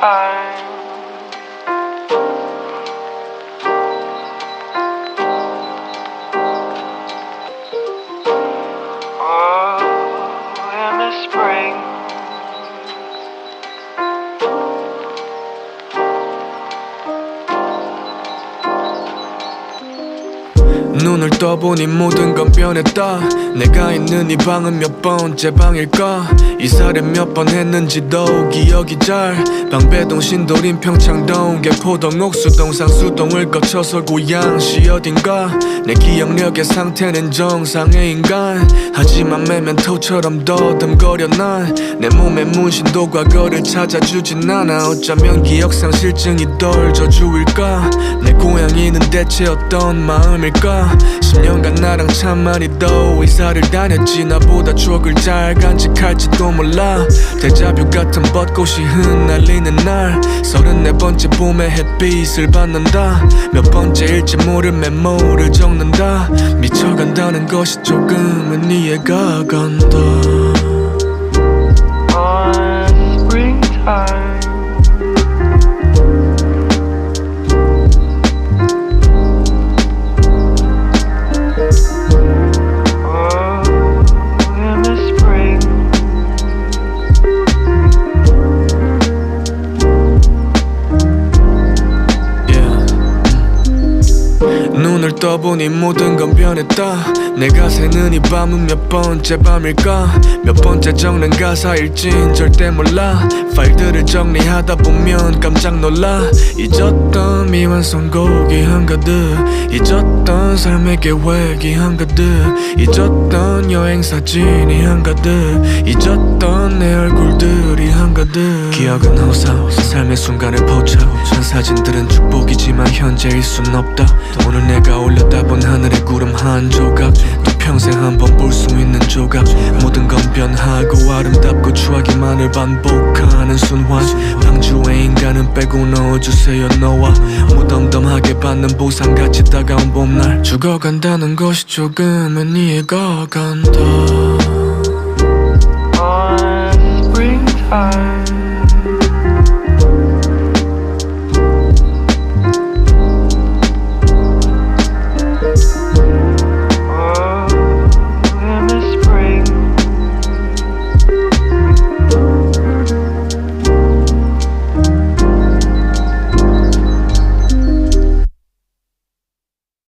Oh, in the spring. 눈을 떠보니 모든 건 변했다. 내가 있는 이 방은 몇 번째 방일까? 이사를 몇 번 했는지도 기억이 잘. 방배동 신도림 평창동 개포동 옥수동 상수동을 거쳐서 고양시 어딘가? 내 기억력의 상태는 정상의 인간 하지만 메멘토처럼 더듬거려 난 내 몸에 문신도 과거를 찾아주진 않아. 어쩌면 기억상실증이 떨져 주일까? 내 고양이는 대체 어떤 마음일까? 10년간 나랑 참 많이 더 이사를 다녔지. 나보다 추억을 잘 간직할지도 몰라. 데자뷰 같은 벚꽃이 흩날리는 날. 서른네 번째 봄의 햇빛을 받는다. 몇 번째일지 모를 메모를 적는다 것이 조금은 이해가 간다 눈을 떠보니 모든 건 변했다. 내가 새는 이 밤은 몇 번째 밤일까? 몇 번째 적는 가사일진 절대 몰라. 파일들을 정리하다 보면 깜짝 놀라. 잊었던 미완성곡이 한가득. 잊었던 삶의 계획이 한가득. 잊었던 여행 사진이 한가득. 잊었던 내 얼굴들이 한가득. 기억은 허사 삶의 순간을 포착. 전 사진들은 축복이지만 현재일 순 없다. 오늘 내가 올렸다 본 하늘의 구름 한 조각. 또 평생 한 번 볼 수 있는 조각. 모든 건 변하고 아름답고 추하기만을 반복하는 순환. 방주의 인간은 빼고 넣어주세요 너와. 무덤덤하게 받는 보상같이 다가온 봄날. 죽어간다는 것이 조금은 이해가 간다 are